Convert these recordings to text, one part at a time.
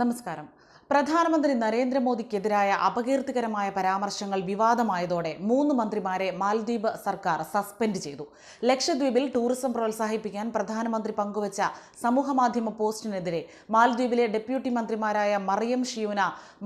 നമസ്കാരം. പ്രധാനമന്ത്രി നരേന്ദ്രമോദിക്കെതിരായ അപകീർത്തികരമായ പരാമർശങ്ങൾ വിവാദമായതോടെ മൂന്ന് മന്ത്രിമാരെ മാലദ്വീപ് സർക്കാർ സസ്പെൻഡ് ചെയ്തു. ലക്ഷദ്വീപിൽ ടൂറിസം പ്രോത്സാഹിപ്പിക്കാൻ പ്രധാനമന്ത്രി പങ്കുവച്ച സമൂഹമാധ്യമ പോസ്റ്റിനെതിരെ മാലദ്വീപിലെ ഡെപ്യൂട്ടി മന്ത്രിമാരായ മറിയം ഷിയൂന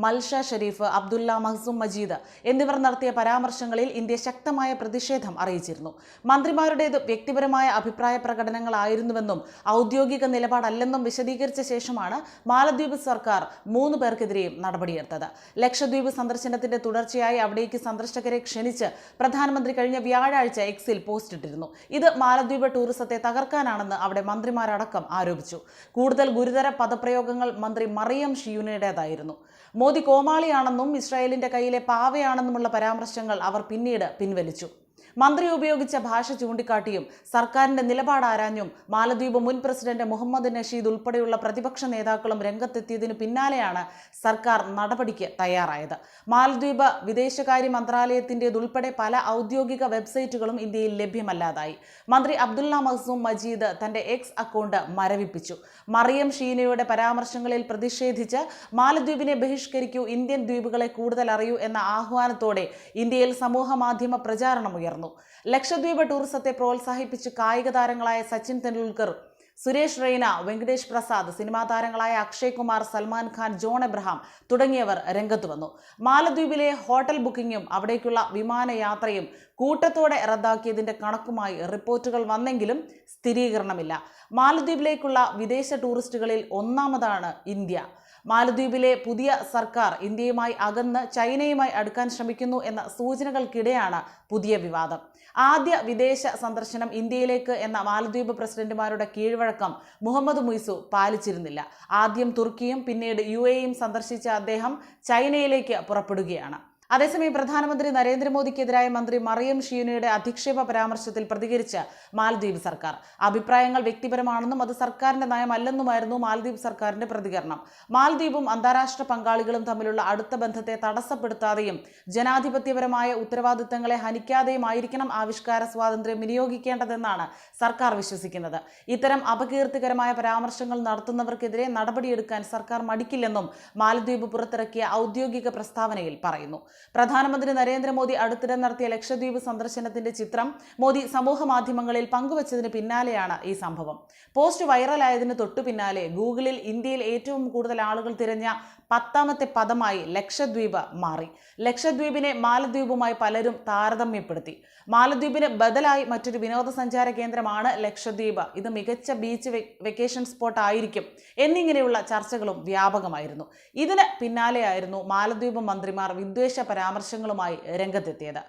മൽഷ ഷെരീഫ് അബ്ദുല്ല മഹ്സൂം മജീദ് എന്നിവർ നടത്തിയ പരാമർശങ്ങളിൽ ഇന്ത്യ ശക്തമായ പ്രതിഷേധം അറിയിച്ചിരുന്നു. മന്ത്രിമാരുടേത് വ്യക്തിപരമായ അഭിപ്രായ പ്രകടനങ്ങളായിരുന്നുവെന്നും ഔദ്യോഗിക നിലപാടല്ലെന്നും വിശദീകരിച്ച ശേഷമാണ് മാലദ്വീപ് സർക്കാർ മൂന്ന് പേർക്കെതിരെയും നടപടിയെടുത്തത്. ലക്ഷദ്വീപ് സന്ദർശനത്തിന്റെ തുടർച്ചയായി അവിടേക്ക് സന്ദർശകരെ ക്ഷണിച്ച് പ്രധാനമന്ത്രി കഴിഞ്ഞ വ്യാഴാഴ്ച എക്സിൽ പോസ്റ്റ് ഇട്ടിരുന്നു. ഇത് മാലദ്വീപ് ടൂറിസത്തെ തകർക്കാനാണെന്ന് അവിടെ മന്ത്രിമാരടക്കം ആരോപിച്ചു. കൂടുതൽ ഗുരുതര പദപ്രയോഗങ്ങൾ മന്ത്രി മറിയം ഷിയുനയുടേതായിരുന്നു. മോദി കോമാളിയാണെന്നും ഇസ്രായേലിന്റെ കയ്യിലെ പാവയാണെന്നുമുള്ള പരാമർശങ്ങൾ അവർ പിന്നീട് പിൻവലിച്ചു. മന്ത്രി ഉപയോഗിച്ച ഭാഷ ചൂണ്ടിക്കാട്ടിയും സർക്കാരിന്റെ നിലപാട് ആരാഞ്ഞും മാലദ്വീപ് മുൻ പ്രസിഡന്റ് മുഹമ്മദ് നഷീദ് ഉൾപ്പെടെയുള്ള പ്രതിപക്ഷ നേതാക്കളും രംഗത്തെത്തിയതിനു പിന്നാലെയാണ് സർക്കാർ നടപടിക്ക് തയ്യാറായത്. മാലദ്വീപ് വിദേശകാര്യ മന്ത്രാലയത്തിന്റെതുൾപ്പെടെ പല ഔദ്യോഗിക വെബ്സൈറ്റുകളും ഇന്ത്യയിൽ ലഭ്യമല്ലാതായി. മന്ത്രി അബ്ദുള്ള മഹ്സൂം മജീദ് തന്റെ എക്സ് അക്കൗണ്ട് മരവിപ്പിച്ചു. മറിയം ഷീനയുടെ പരാമർശങ്ങളിൽ പ്രതിഷേധിച്ച് മാലദ്വീപിനെ ബഹിഷ്കരിക്കൂ ഇന്ത്യൻ ദ്വീപുകളെ കൂടുതൽ അറിയൂ എന്ന ആഹ്വാനത്തോടെ ഇന്ത്യയിൽ സമൂഹ മാധ്യമ പ്രചാരണം ഉയർന്നു. ലക്ഷദ്വീപ് ടൂറിസത്തെ പ്രോത്സാഹിപ്പിച്ച് കായിക താരങ്ങളായ സച്ചിൻ തെണ്ടുൽക്കർ സുരേഷ് റെയ്ന വെങ്കടേഷ് പ്രസാദ് സിനിമാ താരങ്ങളായ അക്ഷയ് കുമാർ സൽമാൻ ഖാൻ ജോൺ എബ്രഹാം തുടങ്ങിയവർ രംഗത്ത് വന്നു. മാലദ്വീപിലെ ഹോട്ടൽ ബുക്കിംഗും അവിടേക്കുള്ള വിമാനയാത്രയും കൂട്ടത്തോടെ റദ്ദാക്കിയതിന്റെ കണക്കുമായി റിപ്പോർട്ടുകൾ വന്നെങ്കിലും സ്ഥിരീകരണമില്ല. മാലദ്വീപിലേക്കുള്ള വിദേശ ടൂറിസ്റ്റുകളിൽ ഒന്നാമതാണ് ഇന്ത്യ. മാലദ്വീപിലെ പുതിയ സർക്കാർ ഇന്ത്യയുമായി അകന്ന് ചൈനയുമായി അടുക്കാൻ ശ്രമിക്കുന്നു എന്ന സൂചനകൾക്കിടെയാണ് പുതിയ വിവാദം. ആദ്യ വിദേശ സന്ദർശനം ഇന്ത്യയിലേക്ക് എന്ന മാലദ്വീപ് പ്രസിഡന്റുമാരുടെ കീഴ്വഴക്കം മുഹമ്മദ് മുയ്സു പാലിച്ചിരുന്നില്ല. ആദ്യം തുർക്കിയും പിന്നീട് യു സന്ദർശിച്ച അദ്ദേഹം ചൈനയിലേക്ക് പുറപ്പെടുകയാണ്. അതേസമയം പ്രധാനമന്ത്രി നരേന്ദ്രമോദിക്കെതിരായ മന്ത്രി മറിയം ഷീനയുടെ അധിക്ഷേപ പരാമർശത്തിൽ പ്രതികരിച്ച് മാലദ്വീപ് സർക്കാർ. അഭിപ്രായങ്ങൾ വ്യക്തിപരമാണെന്നും അത് സർക്കാരിന്റെ നയമല്ലെന്നുമായിരുന്നു മാലദ്വീപ് സർക്കാരിന്റെ പ്രതികരണം. മാലദ്വീപും അന്താരാഷ്ട്ര പങ്കാളികളും തമ്മിലുള്ള അടുത്ത ബന്ധത്തെ തടസ്സപ്പെടുത്താതെയും ജനാധിപത്യപരമായ ഉത്തരവാദിത്തങ്ങളെ ഹനിക്കാതെയും ആയിരിക്കണം ആവിഷ്കാര സ്വാതന്ത്ര്യം വിനിയോഗിക്കേണ്ടതെന്നാണ് സർക്കാർ വിശ്വസിക്കുന്നത്. ഇത്തരം അപകീർത്തികരമായ പരാമർശങ്ങൾ നടത്തുന്നവർക്കെതിരെ നടപടിയെടുക്കാൻ സർക്കാർ മടിക്കില്ലെന്നും മാലദ്വീപ് പുറത്തിറക്കിയ ഔദ്യോഗിക പ്രസ്താവനയിൽ പറയുന്നു. പ്രധാനമന്ത്രി നരേന്ദ്രമോദി അടുത്തിടെ നടത്തിയ ലക്ഷദ്വീപ് സന്ദർശനത്തിന്റെ ചിത്രം മോദി സമൂഹ മാധ്യമങ്ങളിൽ പങ്കുവച്ചതിന് പിന്നാലെയാണ് ഈ സംഭവം. പോസ്റ്റ് വൈറലായതിന് തൊട്ടു പിന്നാലെ ഗൂഗിളിൽ ഇന്ത്യയിൽ ഏറ്റവും കൂടുതൽ ആളുകൾ തിരഞ്ഞ പത്താമത്തെ പദമായി ലക്ഷദ്വീപ് മാറി. ലക്ഷദ്വീപിനെ മാലദ്വീപുമായി പലരും താരതമ്യപ്പെടുത്തി. മാലദ്വീപിന് ബദലായി മറ്റൊരു വിനോദസഞ്ചാര കേന്ദ്രമാണ് ലക്ഷദ്വീപ്. ഇത് മികച്ച ബീച്ച് വെക്കേഷൻ സ്പോട്ട് ആയിരിക്കും എന്നിങ്ങനെയുള്ള ചർച്ചകളും വ്യാപകമായിരുന്നു. ഇതിന് പിന്നാലെയായിരുന്നു മാലദ്വീപ് മന്ത്രിമാർ വിദ്വേഷ പരാമർശങ്ങളുമായി രംഗത്തെത്തിയത്.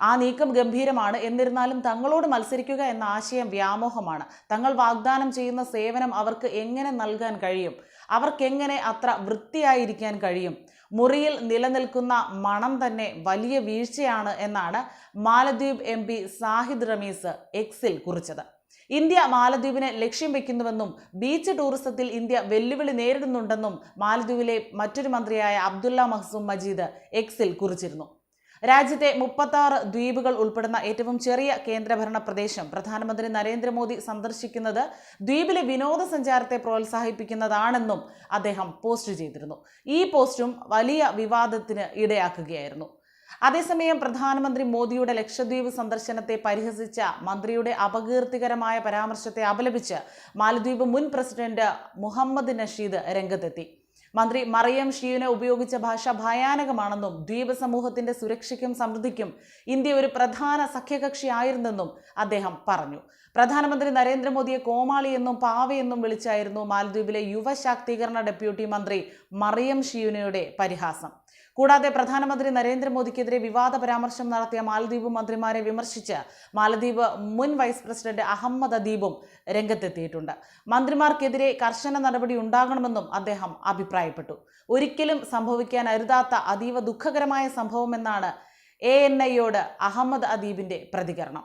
ആ നീക്കം ഗംഭീരമാണ്. എന്നിരുന്നാലും തങ്ങളോട് മത്സരിക്കുക എന്ന ആശയം വ്യാമോഹമാണ്. തങ്ങൾ വാഗ്ദാനം ചെയ്യുന്ന സേവനം അവർക്ക് എങ്ങനെ നൽകാൻ കഴിയും? അവർക്കെങ്ങനെ അത്ര വൃത്തിയായിരിക്കാൻ കഴിയും? മുറിയിൽ നിലനിൽക്കുന്ന മണം തന്നെ വലിയ വീഴ്ചയാണ് എന്നാണ് മാലദ്വീപ് എം പി സാഹിദ് റമീസ് എക്സിൽ കുറിച്ചത്. ഇന്ത്യ മാലദ്വീപിനെ ലക്ഷ്യം വെക്കുന്നുവെന്നും ബീച്ച് ടൂറിസത്തിൽ ഇന്ത്യ വെല്ലുവിളി നേരിടുന്നുണ്ടെന്നും മാലദ്വീപിലെ മറ്റൊരു മന്ത്രിയായ അബ്ദുല്ല മഹ്സൂം മജീദ് എക്സിൽ കുറിച്ചിരുന്നു. രാജ്യത്തെ മുപ്പത്താറ് ദ്വീപുകൾ ഉൾപ്പെടുന്ന ഏറ്റവും ചെറിയ കേന്ദ്രഭരണ പ്രദേശം പ്രധാനമന്ത്രി നരേന്ദ്രമോദി സന്ദർശിക്കുന്നത് ദ്വീപിലെ വിനോദസഞ്ചാരത്തെ പ്രോത്സാഹിപ്പിക്കുന്നതാണെന്നും അദ്ദേഹം പോസ്റ്റ് ചെയ്തിരുന്നു. ഈ പോസ്റ്റും വലിയ വിവാദത്തിന് ഇടയാക്കുകയായിരുന്നു. അതേസമയം പ്രധാനമന്ത്രി മോദിയുടെ ലക്ഷദ്വീപ് സന്ദർശനത്തെ പരിഹസിച്ച മന്ത്രിയുടെ അപകീർത്തികരമായ പരാമർശത്തെ അപലപിച്ച് മാലദ്വീപ് മുൻ പ്രസിഡന്റ് മുഹമ്മദ് നഷീദ് രംഗത്തെത്തി. മന്ത്രി മറിയം ഷിയുനെ ഉപയോഗിച്ച ഭാഷ ഭയാനകമാണെന്നും ദ്വീപ് സമൂഹത്തിന്റെ സുരക്ഷയ്ക്കും സമൃദ്ധിക്കും ഇന്ത്യ ഒരു പ്രധാന സഖ്യകക്ഷിയായിരുന്നെന്നും അദ്ദേഹം പറഞ്ഞു. പ്രധാനമന്ത്രി നരേന്ദ്രമോദിയെ കോമാളി എന്നും പാവയെന്നും വിളിച്ചായിരുന്നു മാലദ്വീപിലെ യുവശാക്തീകരണ ഡെപ്യൂട്ടി മന്ത്രി മറിയം ഷിയുനയുടെ പരിഹാസം. കൂടാതെ പ്രധാനമന്ത്രി നരേന്ദ്രമോദിക്കെതിരെ വിവാദ പരാമർശം നടത്തിയ മാലദ്വീപ് മന്ത്രിമാരെ വിമർശിച്ച് മാലദ്വീപ് മുൻ വൈസ് പ്രസിഡന്റ് അഹമ്മദ് അദീബും രംഗത്തെത്തിയിട്ടുണ്ട്. മന്ത്രിമാർക്കെതിരെ കർശന നടപടി ഉണ്ടാകണമെന്നും അദ്ദേഹം അഭിപ്രായപ്പെട്ടു. ഒരിക്കലും സംഭവിക്കാൻ അരുതാത്ത അതീവ ദുഃഖകരമായ സംഭവമെന്നാണ് എ എൻ ഐയോട് അഹമ്മദ് അദീബിന്റെ പ്രതികരണം.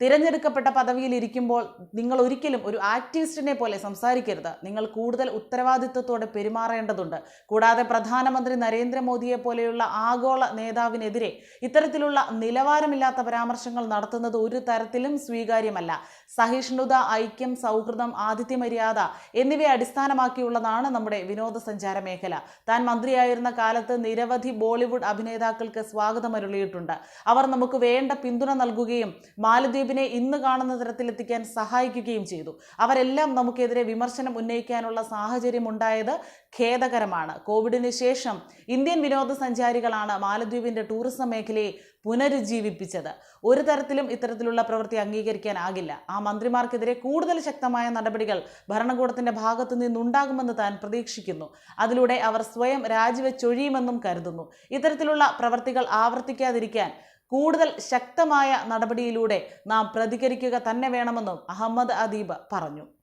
തിരഞ്ഞെടുക്കപ്പെട്ട പദവിയിൽ ഇരിക്കുമ്പോൾ നിങ്ങൾ ഒരിക്കലും ഒരു ആക്ടിവിസ്റ്റിനെ പോലെ സംസാരിക്കരുത്. നിങ്ങൾ കൂടുതൽ ഉത്തരവാദിത്വത്തോടെ പെരുമാറേണ്ടതുണ്ട്. കൂടാതെ പ്രധാനമന്ത്രി നരേന്ദ്രമോദിയെ പോലെയുള്ള ആഗോള നേതാവിനെതിരെ ഇത്തരത്തിലുള്ള നിലവാരമില്ലാത്ത പരാമർശങ്ങൾ നടത്തുന്നത് ഒരു തരത്തിലും സ്വീകാര്യമല്ല. സഹിഷ്ണുത ഐക്യം സൗഹൃദം ആതിഥ്യമര്യാദ എന്നിവയെ അടിസ്ഥാനമാക്കിയുള്ളതാണ് നമ്മുടെ വിനോദസഞ്ചാര മേഖല. താൻ മന്ത്രിയായിരുന്ന കാലത്ത് നിരവധി ബോളിവുഡ് അഭിനേതാക്കൾക്ക് സ്വാഗതം അരുളിയിട്ടുണ്ട് അവർ നമുക്ക് വേണ്ട പിന്തുണ നൽകുകയും മാലദ്വീപിനെ ഇന്ന് കാണുന്ന തരത്തിലെത്തിക്കാൻ സഹായിക്കുകയും ചെയ്തു. അവരെല്ലാം നമുക്കെതിരെ വിമർശനം ഉന്നയിക്കാനുള്ള സാഹചര്യം ഉണ്ടായത് ഖേദകരമാണ്. കോവിഡിന് ശേഷം ഇന്ത്യൻ വിനോദസഞ്ചാരികളാണ് മാലദ്വീപിന്റെ ടൂറിസം മേഖലയെ പുനരുജ്ജീവിപ്പിച്ചത്. ഒരു തരത്തിലും ഇത്തരത്തിലുള്ള പ്രവൃത്തി അംഗീകരിക്കാനാകില്ല ആ മന്ത്രിമാർക്കെതിരെ കൂടുതൽ ശക്തമായ നടപടികൾ ഭരണകൂടത്തിന്റെ ഭാഗത്തു നിന്നുണ്ടാകുമെന്ന് താൻ പ്രതീക്ഷിക്കുന്നു. അതിലൂടെ അവർ സ്വയം രാജിവെച്ചൊഴിയുമെന്നും കരുതുന്നു. ഇത്തരത്തിലുള്ള പ്രവൃത്തികൾ ആവർത്തിക്കാതിരിക്കാൻ കൂടുതൽ ശക്തമായ നടപടിയിലൂടെ നാം പ്രതികരിക്കുക തന്നെ വേണമെന്നും അഹമ്മദ് അദീബ് പറഞ്ഞു